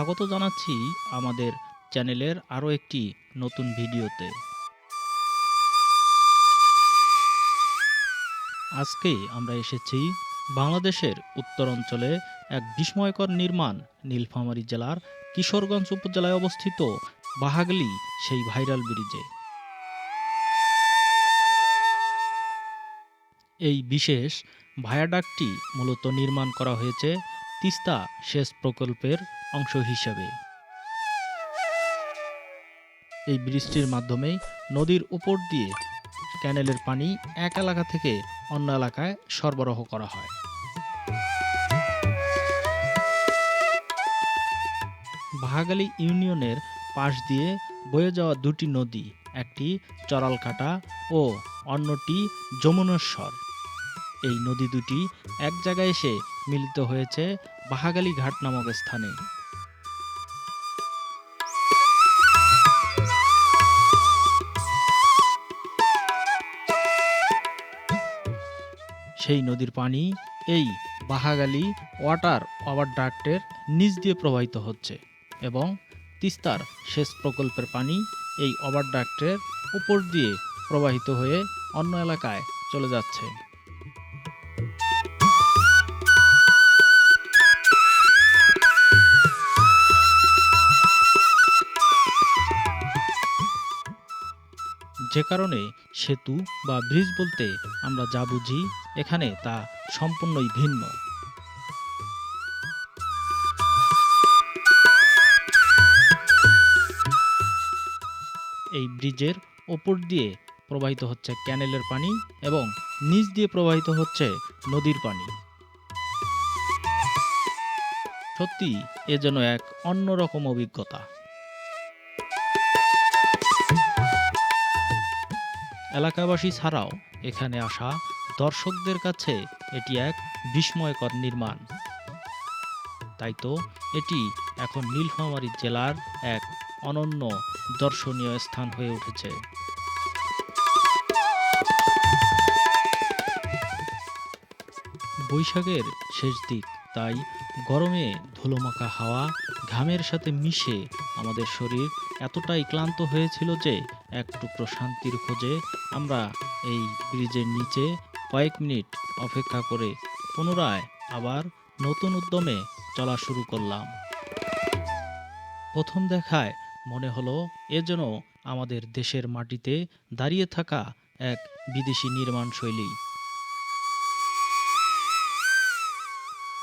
স্বাগত জানাচ্ছি আমাদের চ্যানেলের আরও একটি নতুন ভিডিওতে। আজকে আমরা এসেছি বাংলাদেশের উত্তর অঞ্চলে এক বিস্ময়কর নির্মাণ নীলফামারী জেলার কিশোরগঞ্জ উপজেলায় অবস্থিত বাহাগলি সেই ভাইরাল ব্রিজে। এই বিশেষ ভায়াডাকটি মূলত নির্মাণ করা হয়েছে তিস্তা সেচ প্রকল্পের অংশ হিসেবে। এই বৃষ্টির মাধ্যমে নদীর উপর দিয়ে ক্যানেলের পানি এক এলাকা থেকে অন্য এলাকায় সরবরাহ করা হয়। বাহাগালী ইউনিয়নের পাশ দিয়ে বয়ে যাওয়া দুটি নদী, একটি চরালকাটা ও অন্যটি যমুনেশ্বর। এই নদী দুটি এক জায়গায় এসে মিলিত হয়েছে বাহাগালি ঘাট নামক স্থানে। সেই নদীর পানি এই বাহাগালি ওয়াটার ওভারডাক্টের নিচ দিয়ে প্রবাহিত হচ্ছে এবং তিস্তার সেচ প্রকল্পের পানি এই ওভারডাক্টের উপর দিয়ে প্রবাহিত হয়ে অন্য এলাকায় চলে যাচ্ছে। যে কারণে সেতু বা ব্রিজ বলতে আমরা যা বুঝি, এখানে তা সম্পূর্ণই ভিন্ন। এই ব্রিজের ওপর দিয়ে প্রবাহিত হচ্ছে ক্যানেলের পানি এবং নিচ দিয়ে প্রবাহিত হচ্ছে নদীর পানি। সত্যি এ যেন এক অন্যরকম অভিজ্ঞতা। এলাকাবাসী ছাড়াও এখানে আসা দর্শকদের কাছে এটি এক বিস্ময়কর নির্মাণ। তাই তো এটি এখন নীলফামারী জেলার এক অনন্য দর্শনীয় স্থান হয়ে উঠেছে। বৈশাখের শেষ দিক, তাই গরমে ধুলোমাখা হাওয়া ঘামের সাথে মিশে আমাদের শরীর এতটাই ক্লান্ত হয়েছিল যে এক টুকরো শান্তির খোঁজে আমরা এই ব্রিজের নিচে কয়েক মিনিট অপেক্ষা করে পুনরায় আবার নতুন উদ্যমে চলা শুরু করলাম। প্রথম দেখায় মনে হলো এ যেন আমাদের দেশের মাটিতে দাঁড়িয়ে থাকা এক বিদেশি নির্মাণ শৈলী।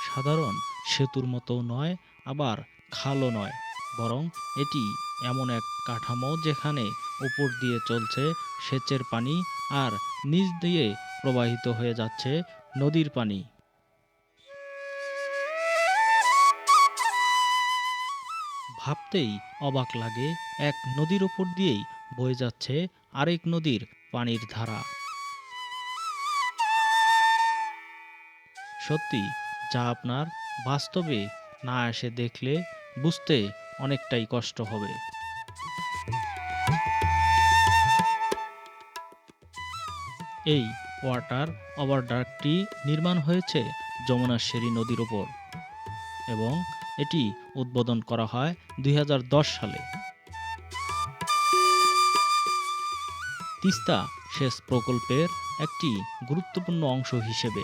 সাধারণ সেতুর মতো নয়, আবার খালও নয়, বরং এটি এমন এক কাঠামো যেখানে উপর দিয়ে চলছে সেচের পানি আর নিচ দিয়ে প্রবাহিত হয়ে যাচ্ছে নদীর পানি। ভাবতেই অবাক লাগে, এক নদীর উপর দিয়েই বয়ে যাচ্ছে আরেক নদীর পানির ধারা। সত্যি, যা আপনার বাস্তবে না এসে দেখলে বুঝতে অনেকটাই কষ্ট হবে। এই ওয়াটার ওভারডার্কটি নির্মাণ হয়েছে যমুনাশ্বরী নদীর ওপর এবং এটি উদ্বোধন করা হয় দুই হাজার দশ সালে। তিস্তা সেচ প্রকল্পের একটি গুরুত্বপূর্ণ অংশ হিসেবে।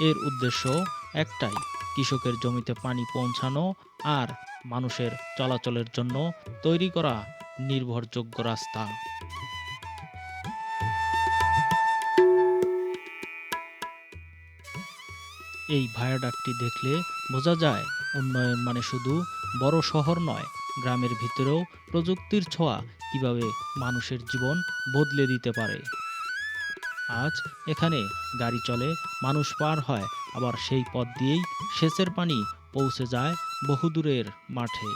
এর উদ্দেশ্য একটাই, কৃষকের জমিতে পানি পৌঁছানো আর মানুষের চলাচলের জন্য তৈরি করা নির্ভরযোগ্য রাস্তা। এই ভায়াডাকটি দেখলে বোঝা যায় উন্নয়ন মানে শুধু বড় শহর নয়, গ্রামের ভিতরেও প্রযুক্তির ছোঁয়া কীভাবে মানুষের জীবন বদলে দিতে পারে। আজ এখানে গাড়ি চলে, মানুষ পার হয়, আবার সেই পথ দিয়েই সেচের পানি পৌঁছে যায় বহুদূরের মাঠে।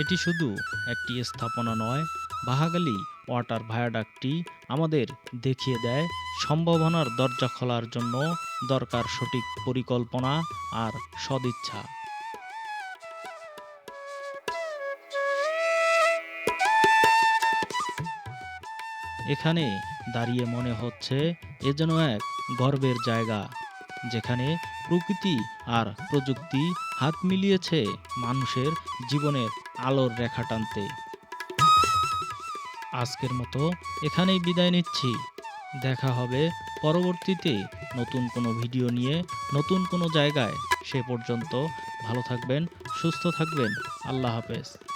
এটি শুধু একটি স্থাপনা নয়, বাহাগালি ওয়াটার ভায়াডাকটি আমাদের দেখিয়ে দেয় সম্ভাবনার দরজা খোলার জন্য দরকার সঠিক পরিকল্পনা আর সদিচ্ছা। এখানে দাঁড়িয়ে মনে হচ্ছে এ যেন এক গর্বের জায়গা, যেখানে প্রকৃতি আর প্রযুক্তি হাত মিলিয়েছে মানুষের জীবনের আলোর রেখা টানতে। আজকের মতো এখানেই বিদায় নিচ্ছি। দেখা হবে পরবর্তীতে নতুন কোনো ভিডিও নিয়ে, নতুন কোনো জায়গায়। সে পর্যন্ত ভালো থাকবেন, সুস্থ থাকবেন। আল্লাহ হাফেজ।